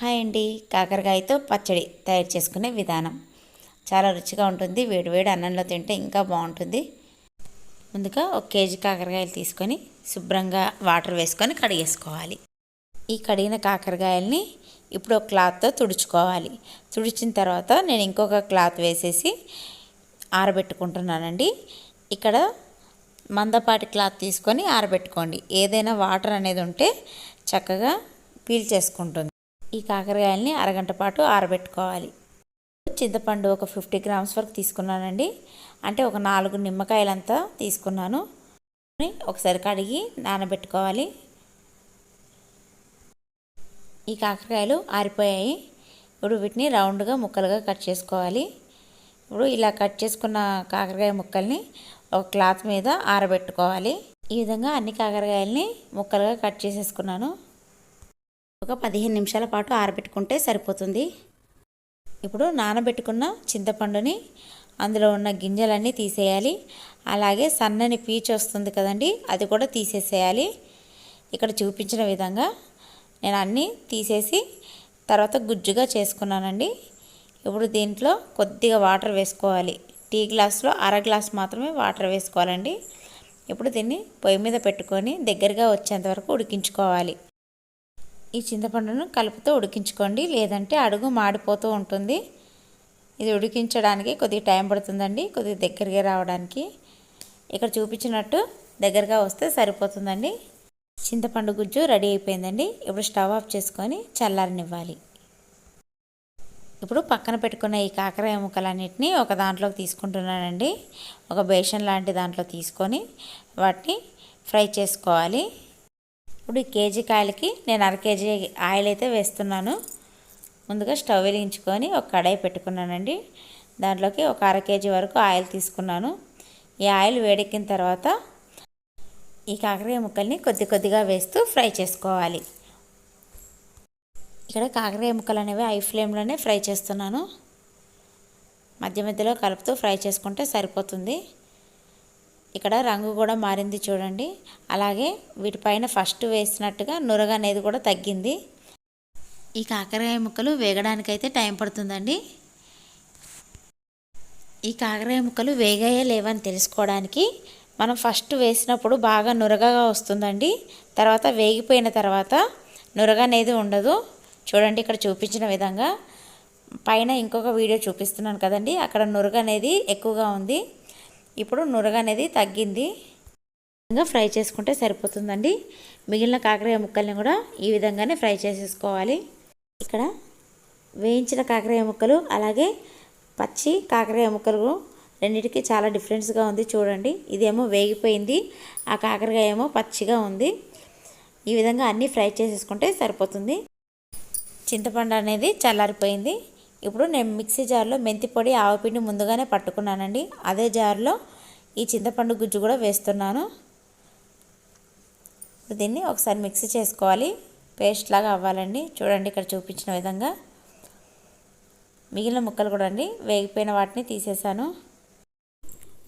Hi అండి. కాకరకాయతో పచ్చడి తయారు చేసుకునే విధానం. చాలా రుచిగా ఉంటుంది. వేడివేడి అన్నంలో తింటే ఇంకా బాగుంటుంది. ముందుగా ఒక కేజీ కాకరకాయలు తీసుకొని శుభ్రంగా వాటర్ వేసుకొని కడిగేసుకోవాలి. ఈ కడిగిన కాకరకాయల్ని ఇప్పుడు ఒక క్లాత్తో తుడుచుకోవాలి. తుడిచిన తర్వాత నేను ఇంకొక క్లాత్ వేసేసి ఆరబెట్టుకుంటున్నానండి. ఇక్కడ మందపాటి క్లాత్ తీసుకొని ఆరబెట్టుకోండి. ఏదైనా వాటర్ అనేది ఉంటే చక్కగా పీల్ చేసుకుంటుంది. ఈ కాకరకాయలని అరగంట పాటు ఆరబెట్టుకోవాలి. చింతపండు ఒక ఫిఫ్టీ గ్రామ్స్ వరకు తీసుకున్నానండి. అంటే ఒక నాలుగు నిమ్మకాయలంతా తీసుకున్నాను. ఒకసారి కడిగి నానబెట్టుకోవాలి. ఈ కాకరకాయలు ఆరిపోయాయి. ఇప్పుడు వీటిని రౌండ్గా ముక్కలుగా కట్ చేసుకోవాలి. ఇప్పుడు ఇలా కట్ చేసుకున్న కాకరకాయ ముక్కల్ని ఒక క్లాత్ మీద ఆరబెట్టుకోవాలి. ఈ విధంగా అన్ని కాకరకాయలని ముక్కలుగా కట్ చేసేసుకున్నాను. ఒక పదిహేను నిమిషాల పాటు ఆరబెట్టుకుంటే సరిపోతుంది. ఇప్పుడు నానబెట్టుకున్న చింతపండుని అందులో ఉన్న గింజలన్నీ తీసేయాలి. అలాగే సన్నని పీచు వస్తుంది కదండి అది కూడా తీసేసేయాలి. ఇక్కడ చూపించిన విధంగా నేను అన్నీ తీసేసి తర్వాత గుజ్జుగా చేసుకున్నానండి. ఇప్పుడు దీంట్లో కొద్దిగా వాటర్ వేసుకోవాలి. టీ గ్లాస్లో అర గ్లాస్ మాత్రమే వాటర్ వేసుకోవాలండి. ఇప్పుడు దీన్ని పొయ్యి మీద పెట్టుకొని దగ్గరగా వచ్చేంత వరకు ఉడికించుకోవాలి. ఈ చింతపండును కలుపుతూ ఉడికించుకోండి. లేదంటే అడుగు మాడిపోతూ ఉంటుంది. ఇది ఉడికించడానికి కొద్దిగా టైం పడుతుందండి. కొద్దిగా దగ్గరగా రావడానికి. ఇక్కడ చూపించినట్టు దగ్గరగా వస్తే సరిపోతుందండి. చింతపండు గుజ్జు రెడీ అయిపోయిందండి. ఇప్పుడు స్టవ్ ఆఫ్ చేసుకొని చల్లారనివ్వాలి. ఇప్పుడు పక్కన పెట్టుకున్న ఈ కాకరాయ ముక్కలన్నింటినీ ఒక దాంట్లోకి తీసుకుంటున్నానండి. ఒక బేషన్ లాంటి దాంట్లో తీసుకొని వాటిని ఫ్రై చేసుకోవాలి. ఇప్పుడు ఈ కేజీ కాయలకి నేను అర కేజీ ఆయిల్ అయితే వేస్తున్నాను. ముందుగా స్టవ్ వెలిగించుకొని ఒక కడాయి పెట్టుకున్నానండి. దాంట్లోకి ఒక అర కేజీ వరకు ఆయిల్ తీసుకున్నాను. ఈ ఆయిల్ వేడెక్కిన తర్వాత ఈ కాకరకాయ ముక్కల్ని కొద్ది కొద్దిగా వేస్తూ ఫ్రై చేసుకోవాలి. ఇక్కడ కాకరకాయ ముక్కలు అనేవి ఐ ఫ్లేమ్లోనే ఫ్రై చేస్తున్నాను. మధ్య మధ్యలో కలుపుతూ ఫ్రై చేసుకుంటే సరిపోతుంది. ఇక్కడ రంగు కూడా మారింది చూడండి. అలాగే వీటిపైన ఫస్ట్ వేసినట్టుగా నురగ అనేది కూడా తగ్గింది. ఈ కాకరకాయ ముక్కలు వేగడానికైతే టైం పడుతుందండి. ఈ కాకరకాయ ముక్కలు వేగాయా లేవని తెలుసుకోవడానికి మనం ఫస్ట్ వేసినప్పుడు బాగా నురగగా వస్తుందండి. తర్వాత వేగిపోయిన తర్వాత నురగ అనేది ఉండదు. చూడండి ఇక్కడ చూపించిన విధంగా. పైన ఇంకొక వీడియో చూపిస్తున్నాను కదండి. అక్కడ నురగ అనేది ఎక్కువగా ఉంది. ఇప్పుడు నురగ అనేది తగ్గింది. విధంగా ఫ్రై చేసుకుంటే సరిపోతుందండి. మిగిలిన కాకరకాయ ముక్కల్ని కూడా ఈ విధంగానే ఫ్రై చేసేసుకోవాలి. ఇక్కడ వేయించిన కాకరకాయ ముక్కలు అలాగే పచ్చి కాకరకాయ ముక్కలు రెండింటికి చాలా డిఫరెన్స్గా ఉంది చూడండి. ఇదేమో వేగిపోయింది. ఆ కాకరకాయ ఏమో పచ్చిగా ఉంది. ఈ విధంగా అన్నీ ఫ్రై చేసేసుకుంటే సరిపోతుంది. చింతపండు అనేది చల్లారిపోయింది. ఇప్పుడు నేను మిక్సీ జార్లో మెంతి పొడి ఆవపిండి ముందుగానే పట్టుకున్నానండి. అదే జార్లో ఈ చింతపండు గుజ్జు కూడా వేస్తున్నాను. దీన్ని ఒకసారి మిక్సీ చేసుకోవాలి. పేస్ట్ లాగా అవ్వాలండి. చూడండి ఇక్కడ చూపించిన విధంగా. మిగిలిన ముక్కలు కూడా అండి. వేగిపోయిన వాటిని తీసేసాను.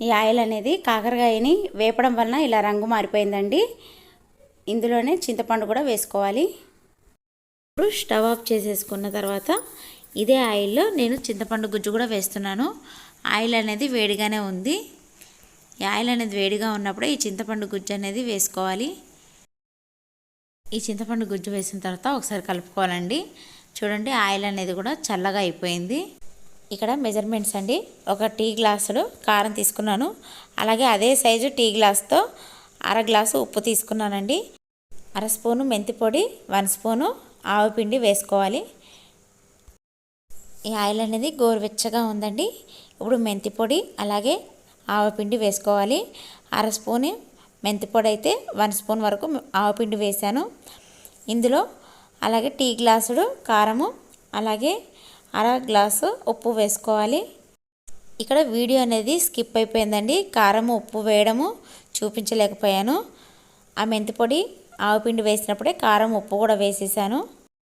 ఈ ఆయిల్ అనేది కాకరకాయని వేపడం వలన ఇలా రంగు మారిపోయిందండి. ఇందులోనే చింతపండు కూడా వేసుకోవాలి. ఇప్పుడు స్టవ్ ఆఫ్ చేసేసుకున్న తర్వాత ఇదే ఆయిల్లో నేను చింతపండు గుజ్జు కూడా వేస్తున్నాను. ఆయిల్ అనేది వేడిగానే ఉంది. ఆయిల్ అనేది వేడిగా ఉన్నప్పుడే ఈ చింతపండు గుజ్జు అనేది వేసుకోవాలి. ఈ చింతపండు గుజ్జు వేసిన తర్వాత ఒకసారి కలుపుకోవాలండి. చూడండి ఆయిల్ అనేది కూడా చల్లగా అయిపోయింది. ఇక్కడ మెజర్మెంట్స్ అండి. ఒక టీ గ్లాసులు కారం తీసుకున్నాను. అలాగే అదే సైజు టీ గ్లాస్తో అర గ్లాసు ఉప్పు తీసుకున్నానండి. అర స్పూను మెంతి పొడి వన్ స్పూను ఆవు పిండి వేసుకోవాలి. ఈ ఆయిల్ అనేది గోరువెచ్చగా ఉందండి. ఇప్పుడు మెంతి పొడి అలాగే ఆవపిండి వేసుకోవాలి. అర స్పూన్ మెంతి పొడి అయితే వన్ స్పూన్ వరకు ఆవపిండి వేశాను ఇందులో అలాగే టీ గ్లాసుడు కారము అలాగే అర గ్లాసు ఉప్పు వేసుకోవాలి. ఇక్కడ వీడియో అనేది స్కిప్ అయిపోయిందండి. కారము ఉప్పు వేయడము చూపించలేకపోయాను. ఆ మెంతి పొడి ఆవపిండి వేసినప్పుడే కారం ఉప్పు కూడా వేసేసాను.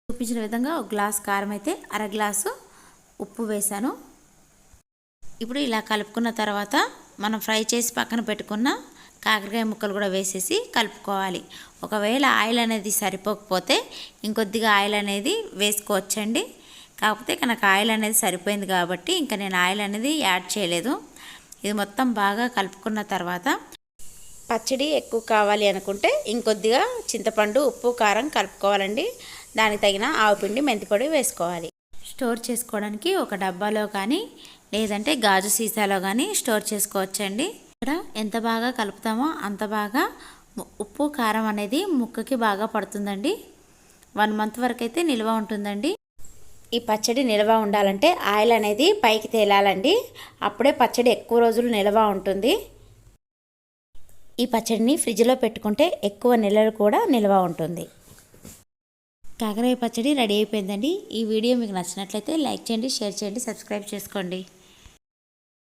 చూపించిన విధంగా ఒక గ్లాస్ కారం అయితే అర గ్లాసు ఉప్పు వేసాను ఇప్పుడు ఇలా కలుపుకున్న తర్వాత మనం ఫ్రై చేసి పక్కన పెట్టుకున్న కాకరకాయ ముక్కలు కూడా వేసేసి కలుపుకోవాలి. ఒకవేళ ఆయిల్ అనేది సరిపోకపోతే ఇంకొద్దిగా ఆయిల్ అనేది వేసుకోవచ్చండి. కాకపోతే ఇక నాకు ఆయిల్ అనేది సరిపోయింది కాబట్టి ఇంకా నేను ఆయిల్ అనేది యాడ్ చేయలేదు. ఇది మొత్తం బాగా కలుపుకున్న తర్వాత పచ్చడి ఎక్కువ కావాలి అనుకుంటే ఇంకొద్దిగా చింతపండు ఉప్పు కారం కలుపుకోవాలండి. దానికి తగిన ఆవుపిండి మెంతిపొడి వేసుకోవాలి. స్టోర్ చేసుకోవడానికి ఒక డబ్బాలో కానీ లేదంటే గాజు సీసాలో కానీ స్టోర్ చేసుకోవచ్చండి. ఇక్కడ ఎంత బాగా కలుపుతామో అంత బాగా ఉప్పు కారం అనేది ముక్కకి బాగా పడుతుందండి. వన్ మంత్ వరకు అయితే నిల్వ ఉంటుందండి. ఈ పచ్చడి నిల్వ ఉండాలంటే ఆయిల్ అనేది పైకి తేలాలండి. అప్పుడే పచ్చడి ఎక్కువ రోజులు నిల్వ ఉంటుంది. ఈ పచ్చడిని ఫ్రిడ్జ్లో పెట్టుకుంటే ఎక్కువ నెలలు కూడా నిల్వ ఉంటుంది. కాకరకాయ పచ్చడి రెడీ అయిపోయిందండి. ఈ వీడియో మీకు నచ్చినట్లయితే లైక్ చేయండి షేర్ చేయండి సబ్స్క్రైబ్ చేసుకోండి.